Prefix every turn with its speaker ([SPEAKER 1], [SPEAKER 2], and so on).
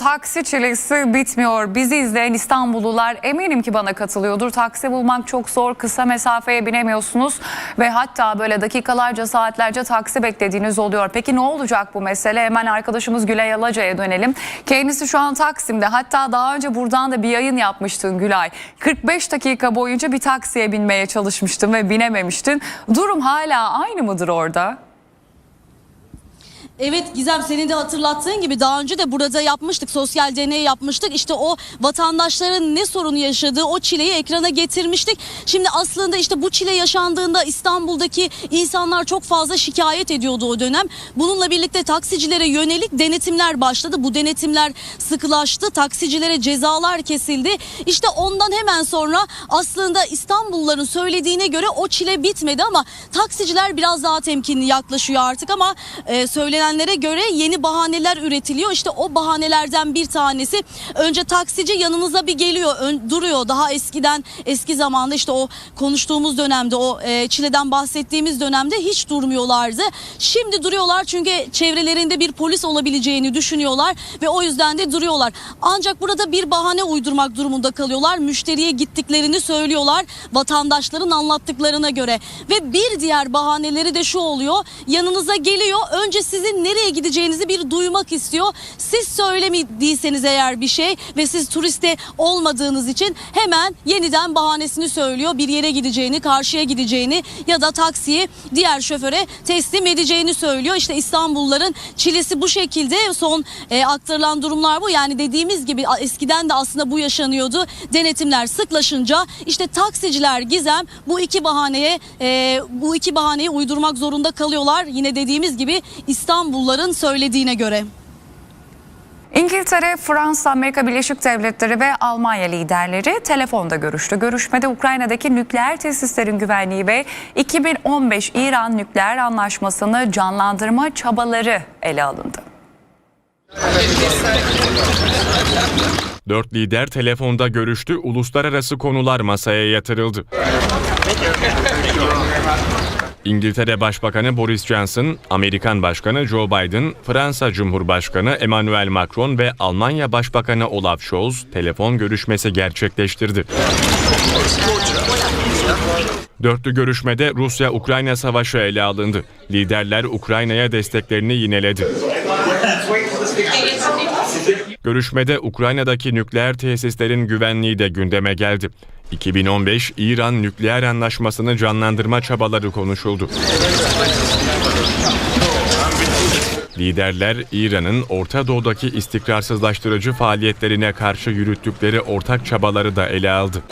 [SPEAKER 1] Taksi çilesi bitmiyor. Bizi izleyen İstanbullular eminim ki bana katılıyordur. Taksi bulmak çok zor. Kısa mesafeye binemiyorsunuz ve hatta böyle dakikalarca saatlerce taksi beklediğiniz oluyor. Peki ne olacak bu mesele? Hemen arkadaşımız Gülay Alaca'ya dönelim. Kendisi şu an Taksim'de. Hatta daha önce buradan da bir yayın yapmıştın Gülay. 45 dakika boyunca bir taksiye binmeye çalışmıştın ve binememiştin. Durum hala aynı mıdır orada?
[SPEAKER 2] Evet Gizem senin de hatırlattığın gibi daha önce de burada yapmıştık. Sosyal deney yapmıştık. İşte o vatandaşların ne sorunu yaşadığı o çileyi ekrana getirmiştik. Şimdi aslında işte bu çile yaşandığında İstanbul'daki insanlar çok fazla şikayet ediyordu o dönem. Bununla birlikte taksicilere yönelik denetimler başladı. Bu denetimler sıkılaştı. Taksicilere cezalar kesildi. İşte ondan hemen sonra aslında İstanbulluların söylediğine göre o çile bitmedi ama taksiciler biraz daha temkinli yaklaşıyor artık ama e, söylenenlere göre yeni bahaneler üretiliyor. İşte o bahanelerden bir tanesi önce taksici yanınıza bir geliyor, ön- duruyor. Daha eskiden eski zamanda işte o konuştuğumuz dönemde o e, çileden bahsettiğimiz dönemde hiç durmuyorlardı. Şimdi duruyorlar çünkü çevrelerinde bir polis olabileceğini düşünüyorlar ve o yüzden de duruyorlar. Ancak burada bir bahane uydurmak durumunda kalıyorlar. Müşteriye gittiklerini söylüyorlar vatandaşların anlattıklarına göre. Ve bir diğer bahaneleri de şu oluyor. Yanınıza geliyor. Önce sizin nereye gideceğinizi bir duymak istiyor. Siz söylemediyseniz eğer bir şey ve siz turiste olmadığınız için hemen yeniden bahanesini söylüyor. Bir yere gideceğini, karşıya gideceğini ya da taksiyi diğer şoföre teslim edeceğini söylüyor. İşte İstanbulluların çilesi bu şekilde son e, aktarılan durumlar bu. Yani dediğimiz gibi eskiden de aslında bu yaşanıyordu. Denetimler sıklaşınca işte taksiciler Gizem bu iki bahaneye e, bu iki bahaneyi uydurmak zorunda kalıyorlar. Yine dediğimiz gibi İstanbulluların söylediğine göre.
[SPEAKER 1] İngiltere, Fransa, Amerika Birleşik Devletleri ve Almanya liderleri telefonda görüştü. Görüşmede Ukrayna'daki nükleer tesislerin güvenliği ve 2015 İran nükleer anlaşmasını canlandırma çabaları ele alındı.
[SPEAKER 3] Dört lider telefonda görüştü, uluslararası konular masaya yatırıldı. İngiltere Başbakanı Boris Johnson, Amerikan Başkanı Joe Biden, Fransa Cumhurbaşkanı Emmanuel Macron ve Almanya Başbakanı Olaf Scholz telefon görüşmesi gerçekleştirdi. Dörtlü görüşmede Rusya-Ukrayna savaşı ele alındı. Liderler Ukrayna'ya desteklerini yineledi. Görüşmede Ukrayna'daki nükleer tesislerin güvenliği de gündeme geldi. 2015 İran nükleer anlaşmasını canlandırma çabaları konuşuldu. Liderler İran'ın Orta Doğu'daki istikrarsızlaştırıcı faaliyetlerine karşı yürüttükleri ortak çabaları da ele aldı.